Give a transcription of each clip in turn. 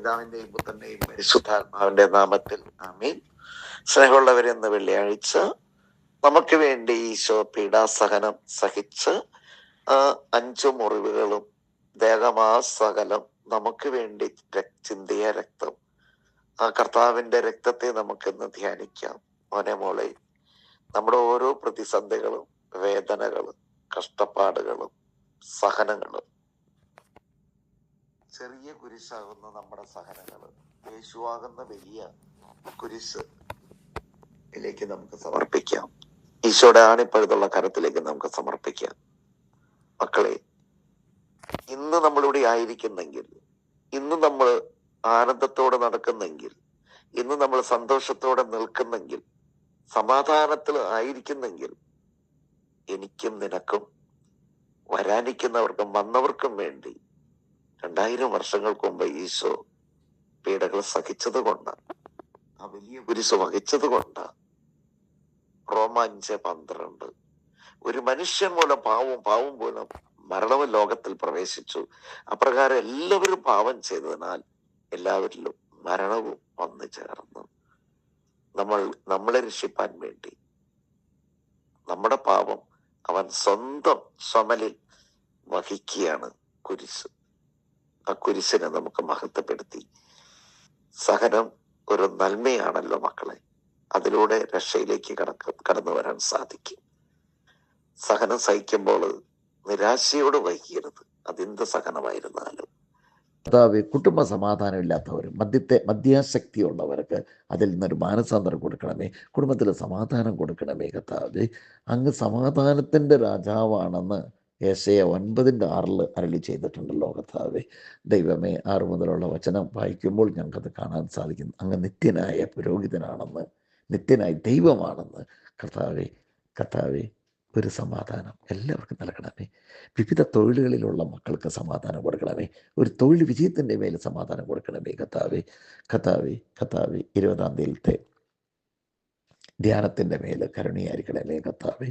പിതാവിന്റെയും പുത്രന്റെയും പരിശുദ്ധാത്മാവിന്റെ നാമത്തിൽ ആമീൻ. സ്നേഹമുള്ളവരെന്ന് വെള്ളിയാഴ്ച നമുക്ക് വേണ്ടി ഈശോ പീഡാസഹനം സഹിച്ച് അഞ്ചു മുറിവുകളും ദേഹമാ സകലം നമുക്ക് വേണ്ടി ചിന്തിയ രക്തം ആ കർത്താവിന്റെ രക്തത്തെ നമുക്കിന്ന് ധ്യാനിക്കാം. മോനെ മോളെ നമ്മുടെ ഓരോ പ്രതിസന്ധികളും വേദനകളും കഷ്ടപ്പാടുകളും സഹനങ്ങളും ചെറിയ കുരിശാകുന്ന നമ്മുടെ സഹനങ്ങൾ യേശുവാകുന്ന വലിയ കുരിശ് ിലേക്ക് നമുക്ക് സമർപ്പിക്കാം. ഈശോയുടെ ആണിപ്പഴുതുള്ള കരത്തിലേക്ക് നമുക്ക് സമർപ്പിക്കാം. മക്കളെ ഇന്ന് നമ്മളിവിടെ ആയിരിക്കുന്നെങ്കിൽ ഇന്ന് നമ്മൾ ആനന്ദത്തോടെ നടക്കുന്നെങ്കിൽ ഇന്ന് നമ്മൾ സന്തോഷത്തോടെ നിൽക്കുന്നെങ്കിൽ സമാധാനത്തിൽ ആയിരിക്കുന്നെങ്കിൽ എനിക്കും നിനക്കും വരാനിരിക്കുന്നവർക്കും വന്നവർക്കും വേണ്ടി രണ്ടായിരം വർഷങ്ങൾക്ക് മുമ്പ് ഈശോ പീഡകൾ സഹിച്ചത് കൊണ്ട് ആ വലിയ കുരിശ് വഹിച്ചത് കൊണ്ട് റോമ പന്ത്രണ്ട്. ഒരു മനുഷ്യൻ മൂലം പാവം പാവം മൂലം മരണവും ലോകത്തിൽ പ്രവേശിച്ചു. അപ്രകാരം എല്ലാവരും പാവം ചെയ്തതിനാൽ എല്ലാവരിലും മരണവും വന്നു ചേർന്നു. നമ്മൾ നമ്മളെ രക്ഷിപ്പാൻ വേണ്ടി. നമ്മുടെ പാപം അവൻ സ്വന്തം സമലിൽ വഹിക്കുകയാണ് കുരിശ്. ആ കുരിശിനെ നമുക്ക് മഹത്വപ്പെടുത്തി. സഹനം ഒരു നന്മയാണല്ലോ മക്കളെ. അതിലൂടെ രക്ഷയിലേക്ക് കടക്ക കടന്നു വരാൻ സാധിക്കും. സഹനം സഹിക്കുമ്പോൾ നിരാശയോട് വഹിക്കരുത് അതെന്ത് സഹനമായിരുന്നാലും. കർത്താവ് കുടുംബ സമാധാനം ഇല്ലാത്തവർ മദ്യത്തെ മദ്യാശക്തിയുള്ളവർക്ക് അതിൽ നിന്നൊരു മാനസാന്തരം കൊടുക്കണമേ. കുടുംബത്തിൽ സമാധാനം കൊടുക്കണമേ കർത്താവ്. അങ്ങ് സമാധാനത്തിന്റെ രാജാവാണെന്ന് ഏശയ ഒൻപതിന്റെ ആറിൽ അരളി ചെയ്തിട്ടുണ്ട് കർത്താവെ ദൈവമേ ആറ് മുതലുള്ള വചനം വായിക്കുമ്പോൾ ഞങ്ങൾക്കത് കാണാൻ സാധിക്കുന്നു. അങ്ങ് നിത്യനായ പുരോഹിതനാണെന്ന് നിത്യനായ ദൈവമാണെന്ന് കർത്താവെ കർത്താവെ ഒരു സമാധാനം എല്ലാവർക്കും നൽകണമേ. വിവിധ തൊഴിലുകളിലുള്ള മക്കൾക്ക് സമാധാനം കൊടുക്കണമേ. ഒരു തൊഴിൽ വിജയത്തിന്റെ മേൽ സമാധാനം കൊടുക്കണമേ കത്താവേ കത്താവേ കത്താവേ ഇരുപതാം തീയതിയിലത്തെ ധ്യാനത്തിന്റെ മേൽ കരുണയായിരിക്കണമേ കർത്താവെ?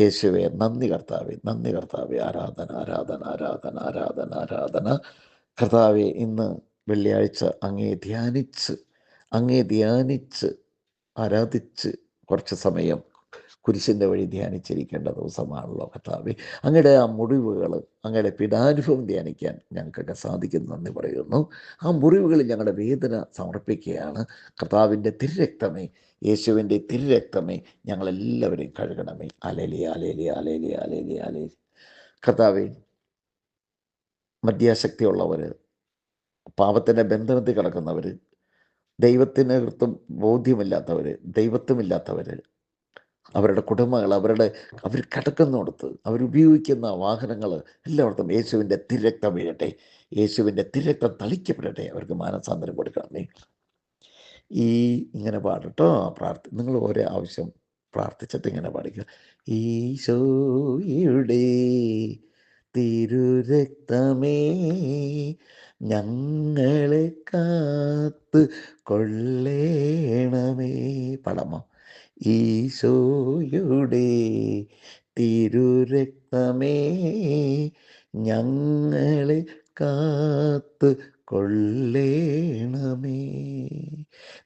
യേശുവെ നന്ദി കർത്താവെ നന്ദി കർത്താവെ. ആരാധന ആരാധന ആരാധന ആരാധന ആരാധന. കർത്താവെ ഇന്ന് വെള്ളിയാഴ്ച അങ്ങേ ധ്യാനിച്ച് അങ്ങേ ധ്യാനിച്ച് ആരാധിച്ച് കുറച്ച് സമയം കുരിശിന്റെ വഴി ധ്യാനിച്ചിരിക്കേണ്ട ദിവസമാണല്ലോ കർത്താവെ. അങ്ങയുടെ ആ മുറിവുകൾ അങ്ങയുടെ പിതാനുഭവം ധ്യാനിക്കാൻ ഞങ്ങൾക്കൊക്കെ സാധിക്കുന്നു നന്ദി പറയുന്നു. ആ മുറിവുകളിൽ ഞങ്ങളുടെ വേദന സമർപ്പിക്കുകയാണ്. കർത്താവിന്റെ തിരുരക്തമേ യേശുവിന്റെ തിരുരക്തമേ ഞങ്ങളെല്ലാവരെയും കഴുകണമേ. അലേലി അലേലി അലേലി അലേലി അലേലി കർത്താവെ മദ്യാശക്തിയുള്ളവർ പാപത്തിന്റെ ബന്ധനത്തിൽ കിടക്കുന്നവർ ദൈവത്തിന് കൃത്യം ബോധ്യമില്ലാത്തവർ ദൈവത്വമില്ലാത്തവർ അവരുടെ കുടുംബങ്ങൾ അവരുടെ അവർ കിടക്കുന്നിടത്ത് അവരുപയോഗിക്കുന്ന വാഹനങ്ങൾ എല്ലായിടത്തും യേശുവിന്റെ തിരക്തം വീഴട്ടെ. യേശുവിന്റെ തിരക്തം തളിക്കപ്പെടട്ടെ. അവർക്ക് മാനസാന്തരം കൊടുക്കണമേ. ഈ ഇങ്ങനെ പാടട്ടോ പ്രാർത്ഥി നിങ്ങൾ ഓരോ ആവശ്യം പ്രാർത്ഥിച്ചിട്ട് ഇങ്ങനെ പാടിക്കുക. ഈശോയുടെ തിരുരക്തമേ ഞങ്ങളെ കാത്ത് കൊള്ളേണമേ. പടമോ? ഈശോയുടെ തിരുരക്തമേ ഞങ്ങളെ കാത്ത് കൊള്ളേണമേ.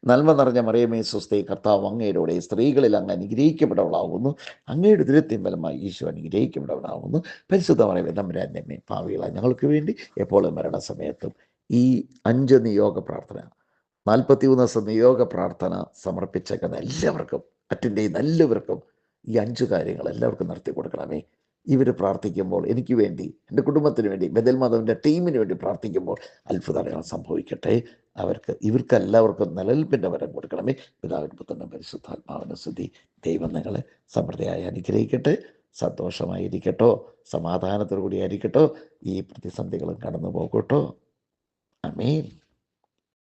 നന്മ നിറഞ്ഞ മറിയമേ സ്വസ്ഥയെ കർത്താവ് അങ്ങയുടെ സ്ത്രീകളിൽ അങ്ങ് അനുഗ്രഹിക്കപ്പെടവളാകുന്നു അങ്ങയുടെ ദുരത്തിമ്പലമായി ഈശോ അനുഗ്രഹിക്കപ്പെടവളാകുന്നു പരിശുദ്ധ മറിയമേ നമ്പരാന്യമ്മേ ഭാവികള ഞങ്ങൾക്ക് വേണ്ടി എപ്പോഴും മരണസമയത്തും ഈ അഞ്ച് നിയോഗ പ്രാർത്ഥന നാൽപ്പത്തി മൂന്ന് ദിവസം നിയോഗ പ്രാർത്ഥന സമർപ്പിച്ചേക്കുന്ന എല്ലാവർക്കും അറ്റൻഡ് ചെയ്യുന്ന എല്ലാവർക്കും ഈ അഞ്ച് കാര്യങ്ങൾ എല്ലാവർക്കും നടത്തി കൊടുക്കണമേ ഇവർ പ്രാർത്ഥിക്കുമ്പോൾ എനിക്ക് വേണ്ടി എന്റെ കുടുംബത്തിന് വേണ്ടി ബദൽ മാധവന്റെ ടീമിന് വേണ്ടി പ്രാർത്ഥിക്കുമ്പോൾ അത്ഭുതങ്ങൾ സംഭവിക്കട്ടെ. അവർക്ക് ഇവർക്കെല്ലാവർക്കും നിലനിൽപ്പിന്റെ വരം കൊടുക്കണമേ. പിതാവിൻ പുത്രന്റെ പരിശുദ്ധാത്മാവിന്റെ സ്തുതി. ദൈവം നിങ്ങളെ സമൃദ്ധിയായി അനുഗ്രഹിക്കട്ടെ. സന്തോഷമായിരിക്കട്ടോ. സമാധാനത്തോടു കൂടി ആയിരിക്കട്ടോ. ഈ പ്രതിസന്ധികളും കടന്നു പോകട്ടോ അമീൻ